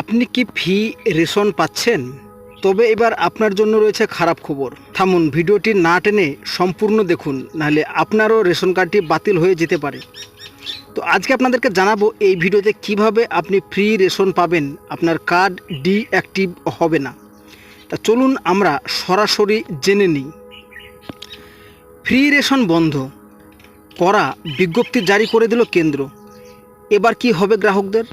আপনি কি ফি রেশন পাচ্ছেন? তবে এবার আপনার জন্য রয়েছে খারাপ খবর। থামুন, ভিডিওটি না টেনে সম্পূর্ণ দেখুন, নাহলে আপনারও রেশন কার্ডটি বাতিল হয়ে যেতে পারে। তো আজকে আপনাদেরকে জানাব এই ভিডিওতে কীভাবে আপনি ফ্রি রেশন পাবেন, আপনার কার্ড ডিঅ্যাক্টিভ হবে না। তা চলুন আমরা সরাসরি জেনে নিই। ফ্রি রেশন বন্ধ করা বিজ্ঞপ্তি জারি করে দিল কেন্দ্র। এবার কি হবে গ্রাহকদের?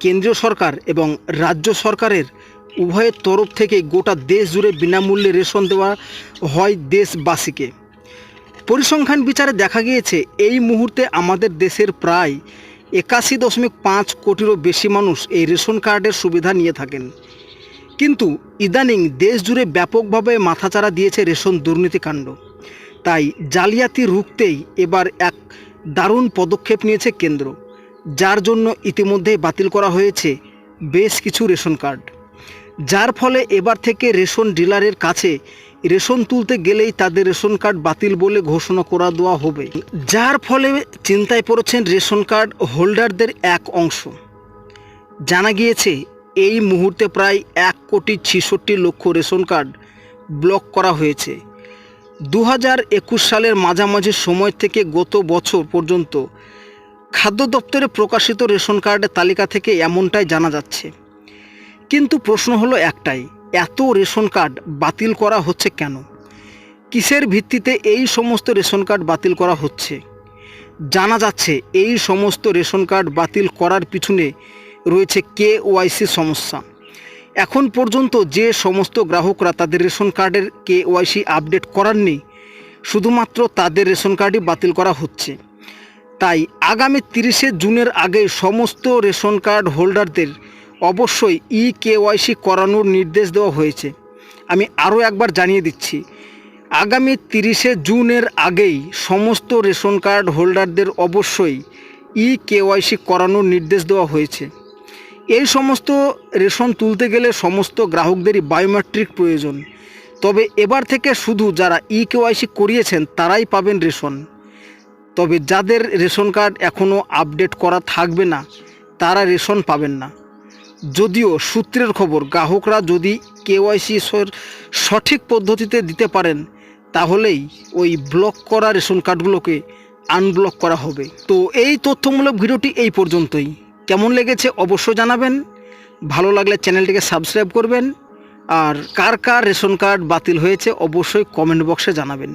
কেন্দ্রীয় সরকার এবং রাজ্য সরকারের উভয়ের তরফ থেকে গোটা দেশ জুড়ে বিনামূল্যে রেশন দেওয়া হয় দেশবাসীকে। পরিসংখ্যান বিচারে দেখা গিয়েছে, এই মুহূর্তে আমাদের দেশের প্রায় একাশি দশমিক পাঁচ কোটিরও বেশি মানুষ এই রেশন কার্ডের সুবিধা নিয়ে থাকেন। কিন্তু ইদানিং দেশ জুড়ে ব্যাপকভাবে মাথাচাড়া দিয়েছে রেশন দুর্নীতিকাণ্ড তাই জালিয়াতি রুখতেই এবার এক দারুণ পদক্ষেপ নিয়েছে কেন্দ্র। যার জন্য ইতিমধ্যেই বাতিল করা হয়েছে বেশ কিছু রেশন কার্ড। যার ফলে এবার থেকে রেশন ডিলারের কাছে রেশন তুলতে গেলেই তাদের রেশন কার্ড বাতিল বলে ঘোষণা করা দেওয়া হবে। যার ফলে চিন্তায় পড়েছেন রেশন কার্ড হোল্ডারদের এক অংশ। জানা গিয়েছে, এই মুহূর্তে প্রায় এক কোটি ছিষট্টি লক্ষ রেশন কার্ড ব্লক করা হয়েছে। দু হাজার একুশ সালের মাঝামাঝি সময় থেকে গত বছর পর্যন্ত খাদ্য দপ্তরে প্রকাশিত রেশন কার্ডের তালিকা থেকে এমনটাই জানা যাচ্ছে। কিন্তু প্রশ্ন হলো একটাই, এত রেশন কার্ড বাতিল করা হচ্ছে কেন? কিসের ভিত্তিতে এই সমস্ত রেশন কার্ড বাতিল করা হচ্ছে? জানা যাচ্ছে এই সমস্ত রেশন কার্ড বাতিল করার পিছনে রয়েছে কে ওয়াইসি সমস্যা। এখন পর্যন্ত যে সমস্ত গ্রাহকরা তাদের রেশন কার্ডের কে ওয়াইসি আপডেট করাননি, শুধুমাত্র তাদের রেশন কার্ডই বাতিল করা হচ্ছে। তাই আগামী তিরিশে জুনের আগে সমস্ত রেশন কার্ড হোল্ডারদের অবশ্যই ই কেওয়াইসি করানোর নির্দেশ দেওয়া হয়েছে। আমি আরও একবার জানিয়ে দিচ্ছি, আগামী তিরিশে জুনের আগেই সমস্ত রেশন কার্ড হোল্ডারদের অবশ্যই ই কেওয়াইসি করানোর নির্দেশ দেওয়া হয়েছে। এই সমস্ত রেশন তুলতে গেলে সমস্ত গ্রাহকদেরই বায়োমেট্রিক প্রয়োজন। তবে এবার থেকে শুধু যারা ই কেওয়াইসি করিয়েছেন তারাই পাবেন রেশন। তবে যাদের রেশন কার্ড এখনও আপডেট করা থাকবে না, তারা রেশন পাবেন না। যদিও সূত্রের খবর, গ্রাহকরা যদি কেওয়াইসি সঠিক পদ্ধতিতে দিতে পারেন, তাহলেই ওই ব্লক করা রেশন কার্ডগুলোকে আনব্লক করা হবে। তো এই তথ্যমূলক ভিডিওটি এই পর্যন্তই। কেমন লেগেছে অবশ্যই জানাবেন। ভালো লাগলে চ্যানেলটিকে সাবস্ক্রাইব করবেন। আর কার কার রেশন কার্ড বাতিল হয়েছে অবশ্যই কমেন্ট বক্সে জানাবেন।